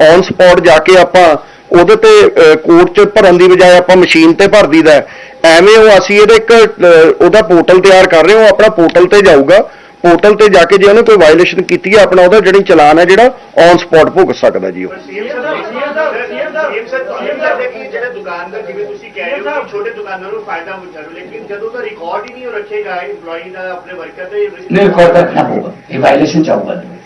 S2: ਔਨ ਸਪੌਟ ਜਾ ਕੇ ਆਪਾਂ ਉਹਦੇ ਤੇ ਕੋਰਟ 'ਚ ਭਰਨ ਦੀ ਬਜਾਏ ਆਪਾਂ ਮਸ਼ੀਨ ਤੇ ਭਰ ਦਈਦਾ ਹੈ। ਐਵੇਂ ਉਹ ਅਸੀਂ ਇਹਦੇ ਇੱਕ ਉਹਦਾ ਪੋਰਟਲ ਤਿਆਰ ਕਰ ਰਹੇ ਹਾਂ ਉਹ ਆਪਣਾ ਪੋਰਟਲ ਤੇ ਜਾਊਗਾ। ਪੋਰਟਲ ਤੇ ਜਾ ਕੇ ਜੇ ਉਹਨੇ ਕੋਈ ਵਾਇਲੇਸ਼ਨ ਕੀਤੀ ਹੈ ਆਪਣਾ ਉਹਦਾ ਜਿਹੜੀ ਚਲਾਨ ਹੈ ਜਿਹੜਾ ਔਨ ਸਪੌਟ ਭੁਗਤ ਸਕਦਾ ਜੀ ਉਹ।
S6: ਜਿਹੜੇ ਦੁਕਾਨਦਾਰ ਜਿਵੇਂ ਤੁਸੀਂ ਕਹਿ ਰਹੇ ਹੋ ਛੋਟੇ ਦੁਕਾਨਦਾਰਾਂ ਨੂੰ ਫਾਇਦਾ ਪਹੁੰਚਾ ਰਹੇ ਹੋ ਲੇਕਿਨ ਜਦੋਂ ਦਾ ਰਿਕਾਰਡ ਹੀ ਨਹੀਂ ਰੱਖੇਗਾ EMPLOYEE ਦਾ ਆਪਣੇ ਵਰਕਰ ਤੇ
S1: ਨਹੀਂ ਰਿਕਾਰਡ ਤਾਂ ਰੱਖਣਾ ਪਊਗਾ। ਇਹ ਵਾਇਲੇਸ਼ਨ ਚਾਹੂਗਾ
S6: ਸੀਐਮ ਸਾਹਿਬ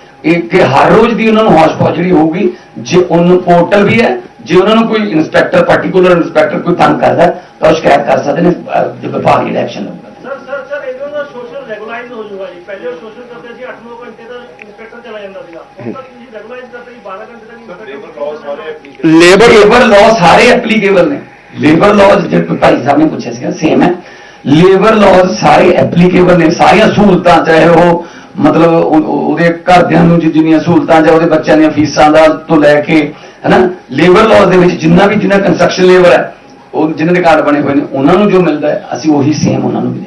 S1: ਇਹ ਕਿ ਹਰ ਰੋਜ਼ ਦੀ ਉਹਨਾਂ ਨੂੰ ਹੌਸ਼ ਪਹੁੰਚ ਜਿਹੜੀ ਹੋਊਗੀ ਜੇ ਉਹਨੂੰ ਪੋਰਟਲ ਵੀ ਹੈ ਜੇ ਉਹਨਾਂ ਨੂੰ ਕੋਈ ਇੰਸਪੈਕਟਰ ਪਾਰਟਿਕੂਲਰ ਇੰਸਪੈਕਟਰ ਕੋਈ ਤੰਗ ਕਰਦਾ ਤਾਂ ਉਹ ਸ਼ਿਕਾਇਤ ਕਰ ਸਕਦੇ ਨੇ ਜੋ ਵਿਭਾਗ ਜਿਹੜਾ ਐਕਸ਼ਨ ਲਊਗਾ।
S7: ਸਰ ਸਰ ਸਰ ਇਹਦੇ ਨਾਲ ਸੋਸ਼ਲ ਰੈਗੂਲਾਈਜ਼ ਹੋ ਜਾਊਗਾ ਜੀ। ਪਹਿਲੇ ਸੋਸ਼ਲ ਕਰਦੇ ਸੀ 8-9 ਘੰਟੇ ਦਾ ਇੰਸਪੈਕਟਰ ਚਲਾ ਜਾਂਦਾ ਸੀਗਾ। ਹੁਣ ਤਾਂ ਤੁਸੀਂ ਰੈਗੂਲਾਈਜ਼ ਕਰਦੇ ਜੀ 12 ਘੰਟੇ ਤੱਕ
S5: ਲੇਬਰ ਲਾਅ ਸਾਰੇ ਐਪਲੀਕੇਸ਼ਨ
S2: ਲੇਬਰ
S1: ਲੇਬਰ ਲਾਅ ਸਾਰੇ ਐਪਲੀਕੇਬਲ ਨੇ। ਲੇਬਰ ਲਾਅ ਜਿਹੜੇ ਭਾਈ ਸਾਹਿਬ ਨੇ ਪੁੱਛਿਆ ਸੀਗਾ ਸੇਮ ਹੈ। ਲੇਬਰ ਲਾਅ ਸਾਰੇ ਐਪਲੀਕੇਬਲ ਨੇ ਸਾਰੀਆਂ ਸਹੂਲਤਾਂ ਚਾਹੇ ਉਹ ਮਤਲਬ ਉਹਦੇ ਘਰਦਿਆਂ ਨੂੰ ਜਿੰਨੀਆਂ ਸਹੂਲਤਾਂ ਜਾਂ ਉਹਦੇ ਬੱਚਿਆਂ ਦੀਆਂ ਫੀਸਾਂ ਦਾ ਤੋਂ ਲੈ ਕੇ, ਹਨਾ ਲੇਬਰ ਲਾਜ਼ ਦੇ ਵਿੱਚ ਜਿੰਨਾ ਵੀ ਜਿੰਨਾ ਕੰਸਟਰਕਸ਼ਨ ਲੇਬਰ ਹੈ, ਉਹ ਜਿਨ੍ਹਾਂ ਦੇ ਕਾਰਡ ਬਣੇ ਹੋਏ ਨੇ, ਉਹਨਾਂ ਨੂੰ ਜੋ ਮਿਲਦਾ ਹੈ, ਅਸੀਂ ਉਹੀ ਸੇਮ ਉਹਨਾਂ ਨੂੰ ਵੀ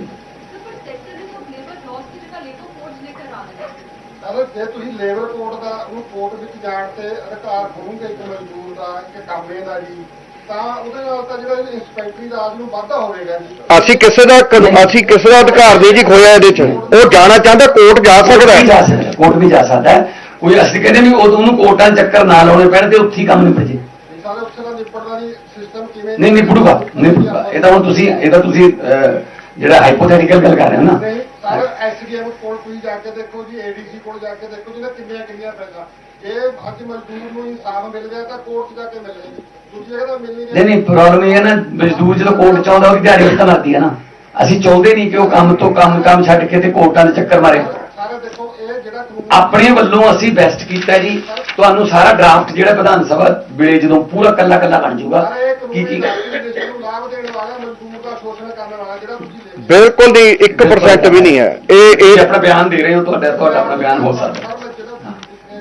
S4: ਜੇ ਤੁਸੀਂ ਲੇਬਰ ਕੋਡ ਦਾ ਉਹਨੂੰ ਕੋਰਟ ਵਿੱਚ ਜਾਣ ਤੇ ਅਧਿਕਾਰ ਖੋਹੋਗੇ ਇੱਕ ਮਜ਼ਦੂਰ ਦਾ, ਇੱਕ ਕਾਮੇ ਦਾ ਜੀ ਤਾਂ ਉਹਦੇ ਨਾਲ ਤਾਂ ਜਿਹੜਾ ਇੰਸਪੈਕਟਰੀ ਰਾਜ ਨੂੰ ਵਾਧਾ ਹੋਵੇਗਾ ਜੀ
S2: ਅਸੀਂ ਕਿਸੇ ਦਾ ਅਸੀਂ ਕਿਸੇ ਦਾ ਅਧਿਕਾਰ ਨਹੀਂ ਜੀ ਖੋਇਆ ਇਹਦੇ 'ਚ। ਉਹ ਜਾਣਾ ਚਾਹੁੰਦਾ ਕੋਰਟ ਜਾ ਸਕਦਾ
S1: ਵੀ ਜਾ
S2: ਹੈ।
S1: ਸਕਦਾ ਕੋਰਟ ਵੀ ਜਾ ਸਕਦਾ ਹੈ। ਕੋਈ ਅਸੀਂ ਕਹਿੰਦੇ ਵੀ ਉਹ ਉਹਨੂੰ ਕੋਰਟਾਂ 'ਚ ਚੱਕਰ ਨਾ ਲਾਉਣੇ ਪੈਣ ਤੇ ਉੱਥੇ ਹੀ ਕੰਮ ਨਿਪਟ ਜੇ।
S4: ਇਹ ਸਾਰੇ ਅਫਸਰ ਦਾ ਨਿਪਟਦਾ ਨਹੀਂ ਸਿਸਟਮ ਕਿਵੇਂ
S1: ਨਹੀਂ ਨਿਪੜੂਗਾ ਨਿਪੜੂਗਾ ਇਹ ਤਾਂ ਹੁਣ ਤੁਸੀਂ ਇਹ ਤਾਂ ਤੁਸੀਂ ਅਹ, ਜਿਹੜਾ ਹਾਈਪੋਥੈਟੀਕਲ ਗੱਲ ਕਰ ਰਹੇ ਹੋ ਨਾ।
S4: ਨਹੀਂ ਸਾਰੇ ਐਸਡੀਐਮ ਕੋਲ ਤੁਸੀਂ ਜਾ ਕੇ ਦੇਖੋ ਜੀ ਏਡੀਸੀ ਕੋਲ ਜਾ ਕੇ ਦੇਖੋ ਜਿਹਨੇ ਕਿੰਨੀਆਂ ਕਿੰਨੀਆਂ ਪੈਸਾ। ਜੇ ਅੱਜ ਮਜ਼ਦੂਰ ਨੂੰ ਇਨਸਾਫ ਮਿਲ ਗਿਆ ਤਾਂ ਕੋਰਟ 'ਚ ਜਾ ਕੇ ਮਿਲੇਗੀ ਦੂਜੀ ਜਗ੍ਹਾ ਤਾਂ ਮਿਲ ਨਹੀਂ
S1: ਨਹੀਂ ਨਹੀਂ। ਪ੍ਰੋਬਲਮ ਇਹ ਹੈ ਨਾ ਮਜ਼ਦੂਰ ਜਦੋਂ ਕੋਰਟ ਚ ਆਉਂਦਾ ਉਹਦੀ ਦਿਹਾੜੀ ਤਾਂ ਲੱਗਦੀ ਹੈ ਨਾ। ਅਸੀਂ ਚਾਹੁੰਦੇ ਨਹੀਂ ਕਿ ਉਹ ਕੰਮ ਤੋਂ ਕੰਮ ਕੰਮ ਛੱਡ ਕੇ ਤੇ ਕੋਰਟਾਂ ਦੇ ਚੱਕਰ ਮਾਰੇ।
S4: ਸਾਰੇ ਦੇਖੋ ਇਹ ਜਿਹੜਾ ਕਾਨੂੰਨ
S1: ਆਪਣੇ ਵੱਲੋਂ ਅਸੀਂ ਬੈਸਟ ਕੀਤਾ ਜੀ। ਤੁਹਾਨੂੰ ਸਾਰਾ ਡਰਾਫਟ ਜਿਹੜਾ ਵਿਧਾਨ ਸਭਾ ਵੇਲੇ ਜਦੋਂ ਪੂਰਾ ਕੱਲਾ ਕੱਲਾ ਬਣ ਜਾਊਗਾ।
S4: ਸਾਰੇ ਇਹ
S1: ਕੀ ਕੀ
S4: ਕਾਨੂੰਨ ਦੇਸ਼ ਨੂੰ ਲਾਭ ਦੇਣ ਵਾਲਾ ਮਜ਼ਦੂਰ ਦਾ ਸ਼ੋਸ਼ਣ ਕਰਨ ਵਾਲਾ ਜਿਹੜਾ ਤੁਸੀਂ ਲੈ
S2: ਬਿਲਕੁਲ ਨਹੀਂ 1% ਵੀ ਨਹੀਂ ਹੈ। ਇਹ
S1: ਇਹ
S2: ਇਹ
S1: ਆਪਣਾ ਬਿਆਨ ਦੇ ਰਹੇ ਹੋ ਤੁਹਾਡਾ ਤੁਹਾਡਾ ਆਪਣਾ ਬਿਆਨ ਹੋ ਸਕਦਾ।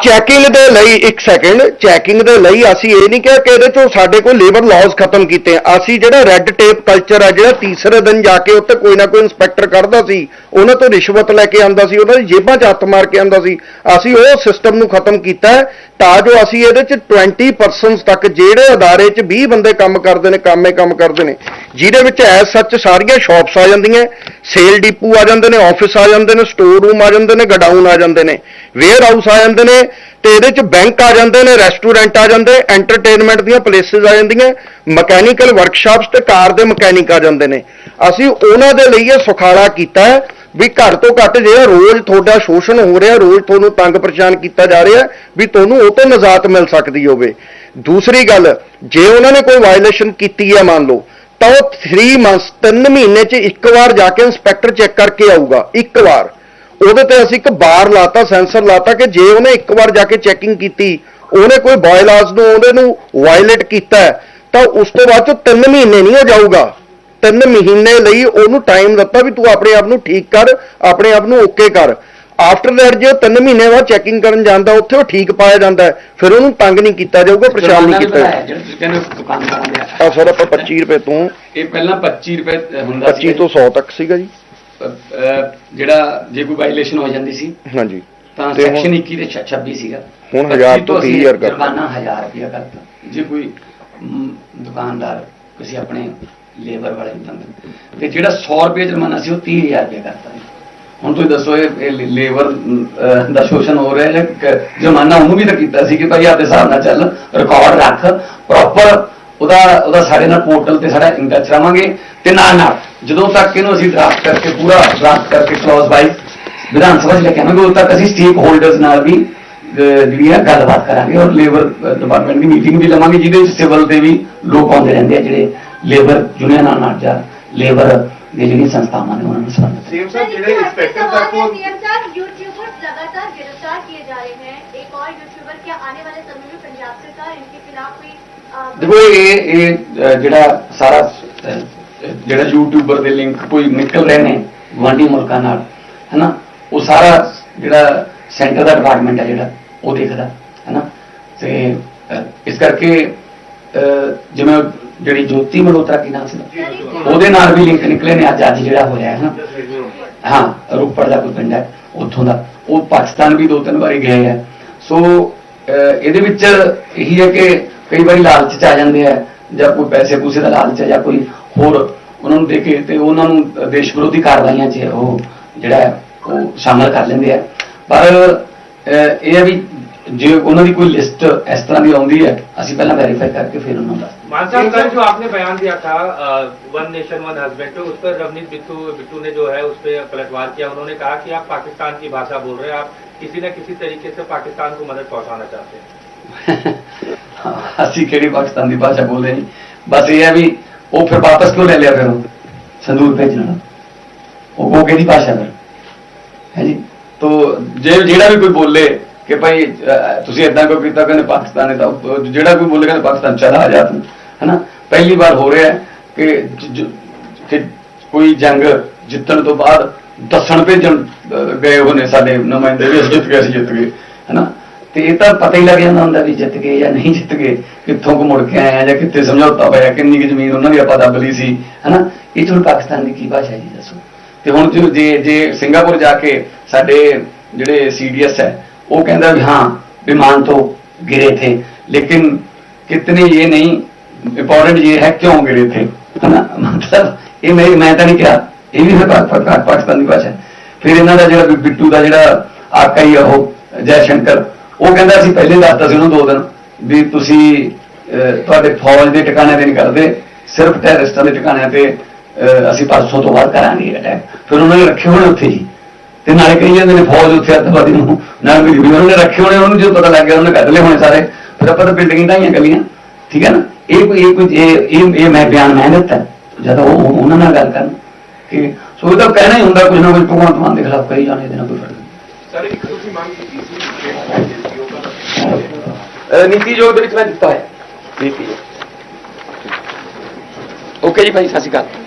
S2: ਚੈਕਿੰਗ ਦੇ ਲਈ ਇੱਕ ਸੈਕਿੰਡ ਚੈਕਿੰਗ ਦੇ ਲਈ ਅਸੀਂ ਇਹ ਨਹੀਂ ਕਿਹਾ ਕਿ ਇਹਦੇ ਚੋਂ ਸਾਡੇ ਕੋਲ ਲੇਬਰ ਲਾਜ਼ ਖਤਮ ਕੀਤੇ ਆ। ਅਸੀਂ ਜਿਹੜਾ ਰੈੱਡ ਟੇਪ ਕਲਚਰ ਆ, ਜਿਹੜਾ ਤੀਸਰੇ ਦਿਨ ਜਾ ਕੇ ਉੱਥੇ ਕੋਈ ਨਾ ਕੋਈ ਇਨਸਪੈਕਟਰ ਕੱਢਦਾ ਸੀ, ਉਹਨਾਂ ਤੋਂ ਰਿਸ਼ਵਤ ਲੈ ਕੇ ਆਉਂਦਾ ਸੀ, ਉਹਨਾਂ ਦੀ ਜੇਬਾਂ 'ਚ ਹੱਥ ਮਾਰ ਕੇ ਆਉਂਦਾ ਸੀ ਅਸੀਂ ਉਹ ਸਿਸਟਮ ਨੂੰ ਖਤਮ ਕੀਤਾ ਤਾਂ ਜੋ ਅਸੀਂ ਇਹਦੇ 'ਚ 20% ਤੱਕ ਜਿਹੜੇ ਅਦਾਰੇ 'ਚ 20 ਬੰਦੇ ਕੰਮ ਕਰਦੇ ਨੇ, ਕੰਮੇ ਕੰਮ ਕਰਦੇ ਨੇ, ਜਿਹਦੇ ਵਿੱਚ ਐਸ ਸੱਚ ਸਾਰੀਆਂ ਸ਼ਾਪਸ ਆ ਜਾਂਦੀਆਂ ਸੇਲ ਡਿਪੂ ਆ ਜਾਂਦੇ ਨੇ ਆਫਿਸ ਆ ਜਾਂਦੇ ਨੇ ਸਟੋਰ ਰੂਮ ਆ ਜਾਂਦੇ ਨੇ ਗਡਾਊਨ ਆ ਜਾਂਦੇ ਨੇ ਵੇਅਰ ਹਾਊਸ ਆ ਜਾਂਦੇ ਨੇ ਨੇ ਤੇ ਇਹਦੇ ਚ ਬੈਂਕ ਆ ਜਾਂਦੇ ਨੇ ਰੈਸਟੋਰੈਂਟ ਆ ਜਾਂਦੇ ਐਂਟਰਟੇਨਮੈਂਟ ਦੀਆਂ ਪਲੇਸਿਸ ਆ ਜਾਂਦੀਆਂ ਮਕੈਨੀਕਲ ਵਰਕਸ਼ਾਪਸ ਤੇ ਕਾਰ ਦੇ ਮਕੈਨਿਕ ਆ ਜਾਂਦੇ ਨੇ। ਅਸੀਂ ਉਹਨਾਂ ਦੇ ਲਈ ਇਹ ਸੁਖਾਲਾ ਕੀਤਾ ਹੈ ਵੀ ਘੱਟ ਤੋਂ ਘੱਟ ਜਿਹੜਾ ਰੋਜ਼ ਤੁਹਾਡਾ ਸ਼ੋਸ਼ਣ ਹੋ ਰਿਹਾ, ਰੋਜ਼ ਤੁਹਾਨੂੰ ਤੰਗ ਪਰੇਸ਼ਾਨ ਕੀਤਾ ਜਾ ਰਿਹਾ, ਵੀ ਤੁਹਾਨੂੰ ਉਹ ਤੋਂ ਨਜ਼ਾਤ ਮਿਲ ਸਕਦੀ ਹੋਵੇ। ਦੂਸਰੀ ਗੱਲ, ਜੇ ਉਹਨਾਂ ਨੇ ਕੋਈ ਵਾਇਲੇਸ਼ਨ ਕੀਤੀ ਹੈ ਮੰਨ ਲਓ, ਤਾਂ ਉਹ 3 ਮੰਥ 3 ਮਹੀਨੇ 'ਚ ਇੱਕ ਵਾਰ ਜਾ ਕੇ ਇੰਸਪੈਕਟਰ ਚੈੱਕ ਕਰਕੇ ਆਊਗਾ, ਇੱਕ ਵਾਰ। ਉਹਦੇ ਤੇ ਅਸੀਂ ਇੱਕ ਬਾਰ ਲਾਤਾ ਸੈਂਸਰ ਲਾਤਾ ਕਿ ਜੇ ਉਹਨੇ ਇੱਕ ਵਾਰ ਜਾ ਕੇ ਚੈਕਿੰਗ ਕੀਤੀ ਉਹਨੇ ਕੋਈ ਬਾਇਲਾਸ ਨੂੰ ਉਹਦੇ ਨੂੰ ਵਾਇਲੇਟ ਕੀਤਾ ਤਾਂ ਉਸ ਤੋਂ ਬਾਅਦ ਚ 3 ਮਹੀਨੇ ਨਹੀਂ ਹੋ ਜਾਊਗਾ। 3 ਮਹੀਨੇ ਲਈ ਉਹਨੂੰ ਟਾਈਮ ਦਿੱਤਾ ਵੀ ਤੂੰ ਆਪਣੇ ਆਪ ਨੂੰ ਠੀਕ ਕਰ ਆਪਣੇ ਆਪ ਨੂੰ ਓਕੇ ਕਰ। ਆਫਟਰ ਦੈਟ ਜੇ 3 ਮਹੀਨੇ ਬਾਅਦ ਚੈਕਿੰਗ ਕਰਨ ਜਾਂਦਾ ਉੱਥੇ ਉਹ ਠੀਕ ਪਾਇਆ ਜਾਂਦਾ ਫਿਰ ਉਹਨੂੰ ਤੰਗ ਨਹੀਂ ਕੀਤਾ ਜਾਊਗਾ ਪਰੇਸ਼ਾਨ ਨਹੀਂ ਕੀਤਾ ਜਾਊਗਾ। ਸਰ ਆਪਾਂ 25 ਰੁਪਏ ਤੋਂ
S1: ਇਹ ਪਹਿਲਾਂ 25 ਰੁਪਏ ਹੁੰਦਾ
S2: 25 ਤੋਂ 100 ਤੱਕ ਸੀਗਾ ਜੀ।
S1: ਜਿਹੜਾ ਜੇ ਕੋਈ ਵਾਇਲੇਸ਼ਨ ਹੋ ਜਾਂਦੀ ਸੀ
S2: ਹਾਂਜੀ
S1: ਤਾਂ
S2: ਤੇ ਹੁਣ-
S1: ਸੈਕਸ਼ਨ 21 ਦੇ 26 ਸੀਗਾ
S2: ਹੁਣ
S1: 25
S2: ਹਜ਼ਾਰ ਤੋਂ
S1: ਅਸੀਂ
S2: 30,000 ਕਰਤਾ।
S1: ਜੁਰਮਾਨਾ 1000 ਰੁਪਇਆ ਕਰਤਾ ਜੇ ਕੋਈ ਮ, ਦੁਕਾਨਦਾਰ ਕਿਸੇ ਆਪਣੇ ਲੇਬਰ ਵਾਲੇ ਨੂੰ ਤੰਗ ਤੇ ਜਿਹੜਾ 100 ਰੁਪਏ ਜੁਰਮਾਨਾ ਸੀ ਉਹ 30000 ਰੁਪਇਆ ਕਰਤਾ। ਹੁਣ ਤੁਸੀਂ ਦੱਸੋ ਇਹ ਲੇਬਰ ਦਾ ਸ਼ੋਸ਼ਣ ਹੋ ਰਿਹਾ ਹੈ ਕਿ ਜੁਰਮਾਨਾ ਉਹਨੂੰ ਵੀ ਤਾਂ ਕੀਤਾ ਸੀ ਕਿ ਭਾਈ ਆਪਦੇ ਹਿਸਾਬ ਨਾਲ ਚੱਲ ਰਿਕਾਰਡ ਰੱਖ ਪ੍ਰੋਪਰ ਉਹਦਾ ਉਹਦਾ ਸਾਡੇ ਨਾਲ ਪੋਰਟਲ ਤੇ ਸਾਡਾ ਇੰਟੱਚ ਰਵਾਂਗੇ ਤੇ ਨਾਲ ਨਾਲ ਜਦੋਂ ਤੱਕ ਇਹਨੂੰ ਅਸੀਂ ਡਰਾਫਟ ਕਰਕੇ ਪੂਰਾ ਡਰਾਫਟ ਕਰਕੇ ਕਲੌਜ਼ ਵਾਈਜ਼ ਵਿਧਾਨ ਸਭਾ 'ਚ ਲੈ ਕੇ ਆਵਾਂਗੇ ਉਦੋਂ ਤੱਕ ਅਸੀਂ ਸਟੇਕ ਹੋਲਡਰਸ ਨਾਲ ਵੀ ਜਿਹੜੀ ਹੈ ਗੱਲਬਾਤ ਕਰਾਂਗੇ ਔਰ ਲੇਬਰ ਡਿਪਾਰਟਮੈਂਟ ਦੀ ਮੀਟਿੰਗ ਵੀ ਲਵਾਂਗੇ ਜਿਹਦੇ ਵਿੱਚ ਸਿਵਲ ਦੇ ਵੀ ਲੋਕ ਆਉਂਦੇ ਰਹਿੰਦੇ ਆ ਜਿਹੜੇ ਲੇਬਰ ਯੂਨੀਅਨਾਂ ਨਾਲ ਜਾਂ ਲੇਬਰ ਦੀ ਜਿਹੜੀ ਸੰਸਥਾਵਾਂ ਨੇ ਉਹਨਾਂ ਨੂੰ ਸੰਬੰਧਿਤ।
S3: ਸੀਐਮ ਸਾਹਿਬ ਜਿਹੜੇ ਇੰਸਪੈਕਟਰ ਤੱਕ ਉਹ
S1: ਦੇਖੋ ਇਹ ਇਹ ਜਿਹੜਾ ਸਾਰਾ ਜਿਹੜਾ ਯੂਟਿਊਬਰ ਦੇ ਲਿੰਕ ਕੋਈ ਨਿਕਲ ਰਹੇ ਨੇ ਗੁਆਂਢੀ ਮੁਲਕਾਂ ਨਾਲ, ਹੈਨਾ? ਉਹ ਸਾਰਾ ਜਿਹੜਾ ਸੈਂਟਰ ਦਾ ਡਿਪਾਰਟਮੈਂਟ ਹੈ ਜਿਹੜਾ, ਉਹ ਦੇਖਦਾ, ਹੈਨਾ? ਤੇ ਇਸ ਕਰਕੇ ਜਿਵੇਂ ਜਿਹੜੀ ਜੋਤੀ ਮਲਹੋਤਰਾ ਕੀ ਨਾਮ ਸੀ? ਉਹਦੇ ਨਾਲ ਵੀ ਲਿੰਕ ਨਿਕਲੇ ਨੇ ਅੱਜ ਅੱਜ ਜਿਹੜਾ ਹੋਇਆ ਹੈ ਨਾ ਹਾਂ, ਰੋਪੜ ਦਾ ਕੋਈ ਪਿੰਡ ਹੈ, ਉੱਥੋਂ ਦਾ। ਉਹ ਪਾਕਿਸਤਾਨ ਵੀ ਦੋ ਤਿੰਨ ਵਾਰੀ ਗਏ ਆ। ਸੋ ਇਹਦੇ ਵਿੱਚ ਇਹੀ ਹੈ ਕਿ ਕਈ ਵਾਰੀ ਲਾਲਚ ਚ ਆ ਜਾਂਦੇ ਆ ਜਾਂ ਕੋਈ ਪੈਸੇ ਪੂਸੇ ਦਾ ਲਾਲਚ ਹੈ ਜਾਂ ਕੋਈ ਹੋਰ ਉਹਨਾਂ ਨੂੰ ਦੇ ਕੇ ਤੇ ਉਹਨਾਂ ਨੂੰ ਦੇਸ਼ ਵਿਰੋਧੀ ਕਾਰਵਾਈਆਂ 'ਚ ਉਹ ਜਿਹੜਾ ਹੈ, ਉਹ ਸ਼ਾਮਲ ਕਰ ਲੈਂਦੇ ਆ ਪਰ ਅਹ, ਇਹ ਹੈ ਵੀ ਜੇ ਉਹਨਾਂ ਦੀ ਕੋਈ ਲਿਸਟ ਇਸ ਤਰ੍ਹਾਂ ਦੀ ਆਉਂਦੀ ਹੈ ਅਸੀਂ ਪਹਿਲਾਂ ਵੈਰੀਫਾਈ ਕਰਕੇ ਫਿਰ ਉਹਨਾਂ ਨੂੰ ਦੱਸ
S8: मान साहब कल जो आपने बयान दिया था वन नेशन वन हस्बैंड पे उस पर रवनीत बिट्टू बिट्टू ने जो है उस पर पलटवार किया उन्होंने कहा कि आप पाकिस्तान की भाषा बोल रहे हैं आप किसी न किसी तरीके से पाकिस्तान को मदद पहुंचाना चाहते हैं
S1: ਅਸੀਂ ਕਿਹੜੀ ਪਾਕਿਸਤਾਨ ਦੀ ਭਾਸ਼ਾ ਬੋਲਦੇ ਨਹੀਂ ਬਸ ਇਹ ਹੈ ਵੀ ਉਹ ਫਿਰ ਵਾਪਸ ਕਿਉਂ ਲੈ ਲਿਆ ਫਿਰ ਉਹ? ਸੰਦੂਰ ਭੇਜਣਾ ਉਹ ਉਹ ਕਿਹਦੀ ਭਾਸ਼ਾ ਫਿਰ? ਹੈ ਜੀ? ਤੋ ਜੇ ਜਿਹੜਾ ਵੀ ਕੋਈ ਬੋਲੇ ਕਿ ਭਾਈ ਤੁਸੀਂ ਇਦਾਂ ਕਿਉਂ ਕੀਤਾ? ਕਹਿੰਦੇ ਪਾਕਿਸਤਾਨ ਨੇ ਤਾਂ ਜਿਹੜਾ ਕੋਈ ਬੋਲੇ ਕਹਿੰਦੇ ਪਾਕਿਸਤਾਨ ਚਲਾ ਜਾ ਤੂੰ। ਹੈਨਾ? ਪਹਿਲੀ ਵਾਰ ਹੋ ਰਿਹਾ ਕਿ ਕਿ ਕੋਈ ਜੰਗ ਜਿੱਤਣ ਤੋਂ ਬਾਅਦ ਦੱਸਣ ਭੇਜਣ ਅਹ, ਗਏ ਹੋਣੇ ਸਾਡੇ ਨੁਮਾਇੰਦੇ ਵੀ ਅਸੀਂ ਜਿੱਤ ਗਏ ਅਸੀਂ ਜਿੱਤ ਗਏ। ਹੈਨਾ? ਤੇ ਇਹ ਤਾਂ ਪਤਾ ਹੀ ਲੱਗ ਜਾਂਦਾ ਹੁੰਦਾ ਵੀ ਜਿੱਤ ਗਏ ਜਾਂ ਨਹੀਂ ਜਿੱਤ ਗਏ ਕਿੱਥੋਂ ਕੋ ਮੁੜ ਕੇ ਆਏ ਆ ਜਾਂ ਕਿੱਥੇ ਸਮਝੌਤਾ ਹੋਇਆ ਕਿੰਨੀ ਕੁ ਜ਼ਮੀਨ ਉਹਨਾਂ ਦੀ ਆਪਾਂ ਦੱਬ ਲਈ ਸੀ ਹੈਨਾ ਇਹ 'ਚ ਹੁਣ ਪਾਕਿਸਤਾਨ ਦੀ ਕੀ ਭਾਸ਼ਾ ਹੈ ਜੀ ਦੱਸੋ ਤੇ ਹੁਣ ਜੋ ਜੇ ਜੇ ਸਿੰਗਾਪੁਰ ਜਾ ਕੇ ਸਾਡੇ ਜਿਹੜੇ ਸੀਡੀਐਸ ਹੈ ਉਹ ਕਹਿੰਦਾ ਵੀ ਹਾਂ विमान तो गिरे थे लेकिन कितने ये नहीं इंपॉर्टेंट ये है क्यों गिरे थे है ना मतलब ਇਹ ਮੇਰੀ ਮੈਂ ਤਾਂ ਨਹੀਂ ਕਿਹਾ ਇਹ ਵੀ ਫਿਰ ਪਾ- ਪਾ- ਪਾ- ਪਾਕਿਸਤਾਨੀ ਭਾਸ਼ਾ ਹੈ। ਫਿਰ ਇਹਨਾਂ ਦਾ ਜਿਹੜਾ ਵੀ ਬਿੱਟੂ ਦਾ ਜਿਹੜਾ ਆਕਾ ਹੀ ਆ ਉਹ ਕਹਿੰਦਾ ਅਸੀਂ ਪਹਿਲੇ ਦੱਸਤਾ ਸੀ ਉਹਨੂੰ ਦੋ ਦਿਨ ਵੀ ਤੁਸੀਂ ਤੁਹਾਡੇ ਫੌਜ ਦੇ ਟਿਕਾਣੇ ਤੇ ਨਹੀਂ ਕਰਦੇ, ਸਿਰਫ ਟੈਰਰਿਸਟਾਂ ਦੇ ਟਿਕਾਣਿਆਂ ਤੇ ਅਸੀਂ ਪਰਸੋਂ ਤੋਂ ਬਾਅਦ ਕਰਾਂਗੇ ਅਟੈਕ ਫਿਰ ਉਹਨਾਂ ਨੇ ਰੱਖੇ ਹੋਣੇ ਉੱਥੇ ਜੀ। ਤੇ ਨਾਲੇ ਕਹੀ ਜਾਂਦੇ ਨੇ ਫੌਜ ਉੱਥੇ ਅੱਤਵਾਦੀ ਨੂੰ, ਨਾਲ ਵੀ ਉਹਨਾਂ ਨੇ ਰੱਖੇ ਹੋਣੇ, ਉਹਨੂੰ ਜਦੋਂ ਪਤਾ ਲੱਗ ਗਿਆ ਉਹਨੇ ਕੱਢ ਲਏ ਹੋਣੇ ਸਾਰੇ। ਫਿਰ ਆਪਾਂ ਤਾਂ ਬਿਲਡਿੰਗ ਢਾਈਆਂ ਗਲੀਆਂ, ਠੀਕ ਹੈ ਨਾ? ਇਹ ਕੋਈ ਇਹ ਕੋਈ, ਇਹ ਇਹ ਮੈਂ ਬਿਆਨ ਮੈਂ ਦਿੱਤਾ, ਜਦੋਂ ਉਹ ਉਹਨਾਂ ਨਾਲ ਗੱਲ ਕਰਨ। ਕਿ ਸੋ ਇਹ ਕਹਿਣਾ ਹੀ ਹੁੰਦਾ, ਕੁਝ ਨਾ ਕੁਝ ਭਗਵੰਤ ਮਾਨ ਦੇ ਖਿਲਾਫ ਕਹੀ ਜਾਣੇ ਇਹਦੇ ਨਾਲ ਕੋਈ ਫ਼ਰਕ ਨਹੀਂ
S5: ਸਰ ਇੱਕ ਤੁਸੀਂ ਮੰਗ ਕੀਤੀ ਸੀ ਕਿ
S1: ਨੀਤੀ ਯੋਗ ਦੇ ਵਿੱਚ ਮੈਂ ਦਿੱਤਾ ਹੈ। ਨੀਤੀ ਓਕੇ ਜੀ ਭਾਈ ਸਤਿ ਸ਼੍ਰੀ ਅਕਾਲ।